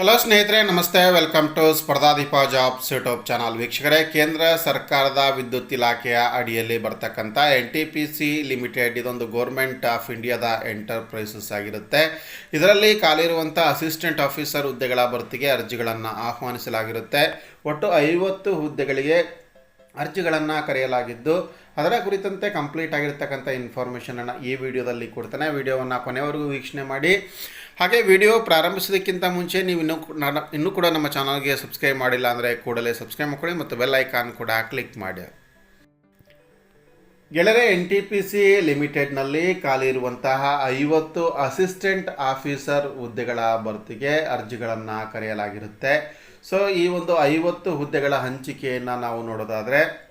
Hello ಸ್ನೇಹಿತರೆ, ನಮಸ್ತೆ. Welcome to Spardhadeepa jobs YouTube channel ವೀಕ್ಷಕರೇ, ಕೇಂದ್ರ ಸರ್ಕಾರದ ವಿದ್ಯುತ್ ಇಲಾಖೆಯ ಅಡಿಯಲ್ಲಿ ಬರ್ತಕ್ಕಂಥ N T P C limited ಇದೊಂದು ಗೋರ್ಮೆಂಟ್ ಆಫ್ ಇಂಡಿಯಾದ ಎಂಟರ್ಪ್ರೈಸಸ್ ಆಗಿರುತ್ತೆ. ಇದರಲ್ಲಿ ಖಾಲಿರುವಂಥ ಅಸಿಸ್ಟೆಂಟ್ ಆಫೀಸರ್ ಹುದ್ದೆಗಳ ಭರ್ತಿಗೆ ಅರ್ಜಿಗಳನ್ನು ಆಹ್ವಾನಿಸಲಾಗಿರುತ್ತೆ. ಒಟ್ಟು ಐವತ್ತು ಹುದ್ದೆಗಳಿಗೆ ಅರ್ಜಿಗಳನ್ನು ಕರೆಯಲಾಗಿದ್ದು, ಅದರ ಕುರಿತಂತೆ ಕಂಪ್ಲೀಟ್ ಆಗಿರ್ತಕ್ಕಂಥ ಇನ್ಫಾರ್ಮೇಷನನ್ನು ಈ ವಿಡಿಯೋದಲ್ಲಿ ಕೊಡ್ತಾನೆ. ವಿಡಿಯೋವನ್ನು ಕೊನೆವರೆಗೂ ವೀಕ್ಷಣೆ ಮಾಡಿ. ಹಾಗೆ ವಿಡಿಯೋ ಪ್ರಾರಂಭಿಸೋದಕ್ಕಿಂತ ಮುಂಚೆ ನೀವು ಇನ್ನೂ ನಾನು- ಇನ್ನೂ ಕೂಡ ನಮ್ಮ ಚಾನಲ್ಗೆ ಸಬ್ಸ್ಕ್ರೈಬ್ ಮಾಡಿಲ್ಲ ಅಂದರೆ ಕೂಡಲೇ ಸಬ್ಸ್ಕ್ರೈಬ್ ಮಾಡ್ಕೊಳ್ಳಿ ಮತ್ತು ಬೆಲ್ ಐಕಾನ್ ಕೂಡ ಕ್ಲಿಕ್ ಮಾಡಿ. ಗೆಳೆಯರೆ ಎನ್ ಟಿ ಪಿ ಸಿ ಲಿಮಿಟೆಡ್ನಲ್ಲಿ ಖಾಲಿ ಇರುವಂತಹ ಐವತ್ತು ಅಸಿಸ್ಟೆಂಟ್ ಆಫೀಸರ್ ಹುದ್ದೆಗಳ ಭರ್ತಿಗೆ ಅರ್ಜಿಗಳನ್ನು ಕರೆಯಲಾಗಿರುತ್ತೆ. ಸೊ ಈ ಒಂದು ಐವತ್ತು ಹುದ್ದೆಗಳ ಹಂಚಿಕೆಯನ್ನು ನಾವು ನೋಡೋದಾದರೆ,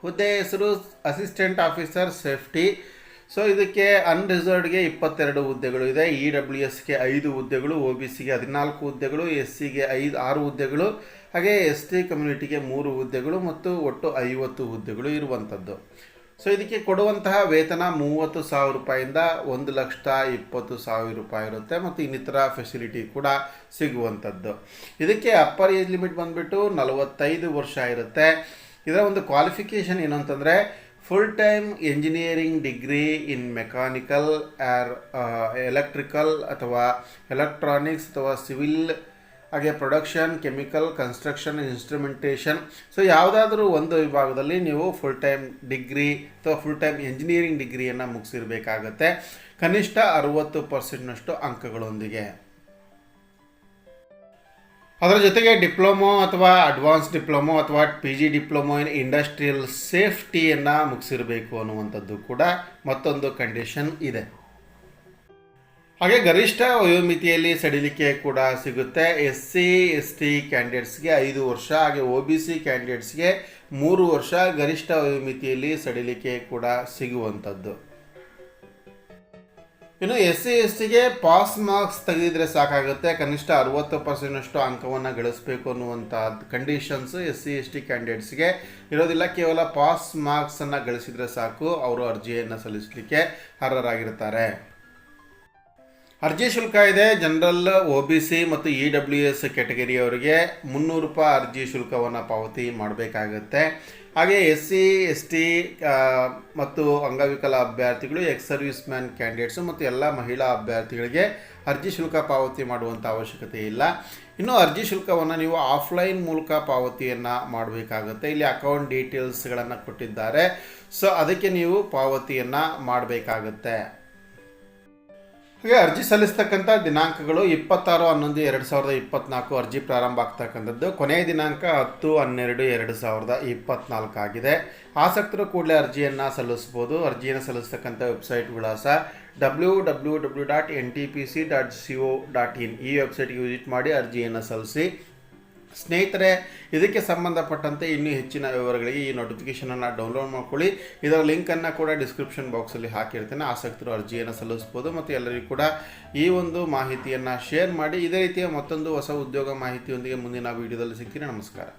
ಹುದ್ದೆ ಹೆಸರು ಅಸಿಸ್ಟೆಂಟ್ ಆಫೀಸರ್ ಸೇಫ್ಟಿ ಸೊ ಇದಕ್ಕೆ ಅನ್ರಿಸರ್ವ್ಡ್ಗೆ ಇಪ್ಪತ್ತೆರಡು ಹುದ್ದೆಗಳು ಇದೆ. ಇ ಡಬ್ಲ್ಯೂ ಎಸ್ಗೆ ಐದು ಹುದ್ದೆಗಳು ಒ ಬಿ ಸಿಗೆ ಹದಿನಾಲ್ಕು ಹುದ್ದೆಗಳು ಎಸ್ ಸಿಗೆ ಐದು, ಆರು ಹುದ್ದೆಗಳು, ಹಾಗೆ ಎಸ್ ಟಿ ಕಮ್ಯುನಿಟಿಗೆ ಮೂರು ಹುದ್ದೆಗಳು ಮತ್ತು ಒಟ್ಟು ಐವತ್ತು ಹುದ್ದೆಗಳು ಇರುವಂಥದ್ದು ಸೊ ಇದಕ್ಕೆ ಕೊಡುವಂತಹ ವೇತನ ಮೂವತ್ತು ಸಾವಿರ ರೂಪಾಯಿಂದ ಒಂದು ಲಕ್ಷ ಇಪ್ಪತ್ತು ಸಾವಿರ ರೂಪಾಯಿ ಇರುತ್ತೆ ಮತ್ತು ಇನ್ನಿತರ ಫೆಸಿಲಿಟಿ ಕೂಡ ಸಿಗುವಂಥದ್ದು ಇದಕ್ಕೆ ಅಪ್ಪರ್ ಏಜ್ ಲಿಮಿಟ್ ಬಂದುಬಿಟ್ಟು ನಲವತ್ತೈದು ವರ್ಷ ಇರುತ್ತೆ. ಇದರ ಒಂದು ಕ್ವಾಲಿಫಿಕೇಷನ್ ಏನು ಅಂತಂದರೆ full time engineering degree in mechanical or electrical ಅಥವಾ ಎಲೆಕ್ಟ್ರಾನಿಕ್ಸ್ ಅಥವಾ ಸಿವಿಲ್ ಹಾಗೆ production chemical construction instrumentation so ಯಾವುದಾದ್ರೂ ಒಂದು ವಿಭಾಗದಲ್ಲಿ ನೀವು ಫುಲ್ ಟೈಮ್ ಡಿಗ್ರಿ ಅಥವಾ ಫುಲ್ ಟೈಮ್ ಇಂಜಿನಿಯರಿಂಗ್ ಡಿಗ್ರಿಯನ್ನು ಮುಗಿಸಿರ್ಬೇಕಾಗತ್ತೆ. ಕನಿಷ್ಠ ಅರುವತ್ತು ಪರ್ಸೆಂಟ್ನಷ್ಟು ಅಂಕಗಳೊಂದಿಗೆ. ಅದರ ಜೊತೆಗೆ ಡಿಪ್ಲೊಮೊ ಅಥವಾ ಅಡ್ವಾನ್ಸ್ ಡಿಪ್ಲೊಮೊ ಅಥವಾ P G diploma in industrial ಸೇಫ್ಟಿಯನ್ನು ಮುಗಿಸಿರಬೇಕು ಅನ್ನುವಂಥದ್ದು ಕೂಡ ಮತ್ತೊಂದು ಕಂಡೀಷನ್ ಇದೆ. ಹಾಗೆ ಗರಿಷ್ಠ ವಯೋಮಿತಿಯಲ್ಲಿ ಸಡಿಲಿಕೆ ಕೂಡ ಸಿಗುತ್ತೆ. ಎಸ್ ಸಿ ಎಸ್ ಟಿ ಕ್ಯಾಂಡಿಡೇಟ್ಸ್ಗೆ ಐದು ವರ್ಷ, ಹಾಗೆ ಒ ಬಿ ಸಿ ಕ್ಯಾಂಡಿಡೇಟ್ಸ್ಗೆ ಮೂರು ವರ್ಷ ಗರಿಷ್ಠ ವಯೋಮಿತಿಯಲ್ಲಿ ಸಡಿಲಿಕೆ ಕೂಡ ಸಿಗುವಂಥದ್ದು. ಇನ್ನು ಎಸ್ ಸಿ ಎಸ್ ಟಿಗೆ ಪಾಸ್ ಮಾರ್ಕ್ಸ್ ತೆಗೆದಿದ್ರೆ ಸಾಕಾಗುತ್ತೆ. ಕನಿಷ್ಠ ಅರುವತ್ತು ಪರ್ಸೆಂಟಷ್ಟು ಅಂಕವನ್ನು ಗಳಿಸಬೇಕು ಅನ್ನುವಂಥ conditions S C S T ಕ್ಯಾಂಡಿಡೇಟ್ಸ್ಗೆ ಇರೋದಿಲ್ಲ, ಕೇವಲ ಪಾಸ್ ಮಾರ್ಕ್ಸನ್ನು ಗಳಿಸಿದರೆ ಸಾಕು. ಅವರು ಅರ್ಜಿಯನ್ನು ಸಲ್ಲಿಸಲಿಕ್ಕೆ ಅರ್ಹರಾಗಿರ್ತಾರೆ. ಅರ್ಜಿ ಶುಲ್ಕ ಇದೆ. ಜನರಲ್, ಒ ಬಿ ಸಿ ಮತ್ತು ಇ ಡಬ್ಲ್ಯೂ ಎಸ್ ಕ್ಯಾಟಗರಿಯವರಿಗೆ ಮುನ್ನೂರು ರೂಪಾಯಿ ಅರ್ಜಿ ಶುಲ್ಕವನ್ನು ಪಾವತಿ ಮಾಡಬೇಕಾಗುತ್ತೆ. ಹಾಗೆ ಎಸ್ ಸಿ ಎಸ್ ಟಿ ಮತ್ತು ಅಂಗವಿಕಲ ಅಭ್ಯರ್ಥಿಗಳು, ಎಕ್ಸ್ ಸರ್ವಿಸ್ ಮ್ಯಾನ್ ಕ್ಯಾಂಡಿಡೇಟ್ಸು ಮತ್ತು ಎಲ್ಲ ಮಹಿಳಾ ಅಭ್ಯರ್ಥಿಗಳಿಗೆ ಅರ್ಜಿ ಶುಲ್ಕ ಪಾವತಿ ಮಾಡುವಂಥ ಅವಶ್ಯಕತೆ ಇಲ್ಲ. ಇನ್ನು ಅರ್ಜಿ ಶುಲ್ಕವನ್ನು ನೀವು ಆಫ್ಲೈನ್ ಮೂಲಕ ಪಾವತಿಯನ್ನು ಮಾಡಬೇಕಾಗುತ್ತೆ. ಇಲ್ಲಿ ಅಕೌಂಟ್ ಡೀಟೇಲ್ಸ್ಗಳನ್ನು ಕೊಟ್ಟಿದ್ದಾರೆ. ಸೊ, ಅದಕ್ಕೆ ನೀವು ಪಾವತಿಯನ್ನು ಮಾಡಬೇಕಾಗತ್ತೆ. ಹಾಗೆ ಅರ್ಜಿ ಸಲ್ಲಿಸ್ತಕ್ಕಂಥ ದಿನಾಂಕಗಳು ಇಪ್ಪತ್ತಾರು, ಹನ್ನೊಂದು, ಎರಡು ಸಾವಿರದ ಇಪ್ಪತ್ನಾಲ್ಕು ಅರ್ಜಿ ಪ್ರಾರಂಭ ಆಗ್ತಕ್ಕಂಥದ್ದು. ಕೊನೆಯ ದಿನಾಂಕ ಹತ್ತು, ಹನ್ನೆರಡು, ಎರಡು ಸಾವಿರದ ಇಪ್ಪತ್ನಾಲ್ಕು ಆಗಿದೆ. ಆಸಕ್ತರು ಕೂಡಲೇ ಅರ್ಜಿಯನ್ನು ಸಲ್ಲಿಸ್ಬೋದು ಅರ್ಜಿಯನ್ನು ಸಲ್ಲಿಸ್ತಕ್ಕಂಥ ವೆಬ್ಸೈಟ್ ವಿಳಾಸ W W W dot N T P C dot C O dot in. ಈ ವೆಬ್ಸೈಟ್ಗೆ ವಿಸಿಟ್ ಮಾಡಿ ಅರ್ಜಿಯನ್ನು ಸಲ್ಲಿಸಿ ಸ್ನೇಹಿತರೆ, ಇದಕ್ಕೆ ಸಂಬಂಧಪಟ್ಟಂತೆ ಇನ್ನೂ ಹೆಚ್ಚಿನ ವಿವರಗಳಿಗೆ ಈ ನೋಟಿಫಿಕೇಷನನ್ನು ಡೌನ್ಲೋಡ್ ಮಾಡ್ಕೊಳ್ಳಿ. ಇದರ ಲಿಂಕನ್ನು ಕೂಡ ಡಿಸ್ಕ್ರಿಪ್ಷನ್ ಬಾಕ್ಸಲ್ಲಿ ಹಾಕಿರ್ತೇನೆ. ಆಸಕ್ತರು ಅರ್ಜಿಯನ್ನು ಸಲ್ಲಿಸ್ಬೋದು ಮತ್ತು ಎಲ್ಲರಿಗೂ ಕೂಡ ಈ ಒಂದು ಮಾಹಿತಿಯನ್ನು ಶೇರ್ ಮಾಡಿ. ಇದೇ ರೀತಿಯ ಮತ್ತೊಂದು ಹೊಸ ಉದ್ಯೋಗ ಮಾಹಿತಿಯೊಂದಿಗೆ ಮುಂದಿನ ವಿಡಿಯೋದಲ್ಲಿ ಸಿಗ್ತೀನಿ. ನಮಸ್ಕಾರ.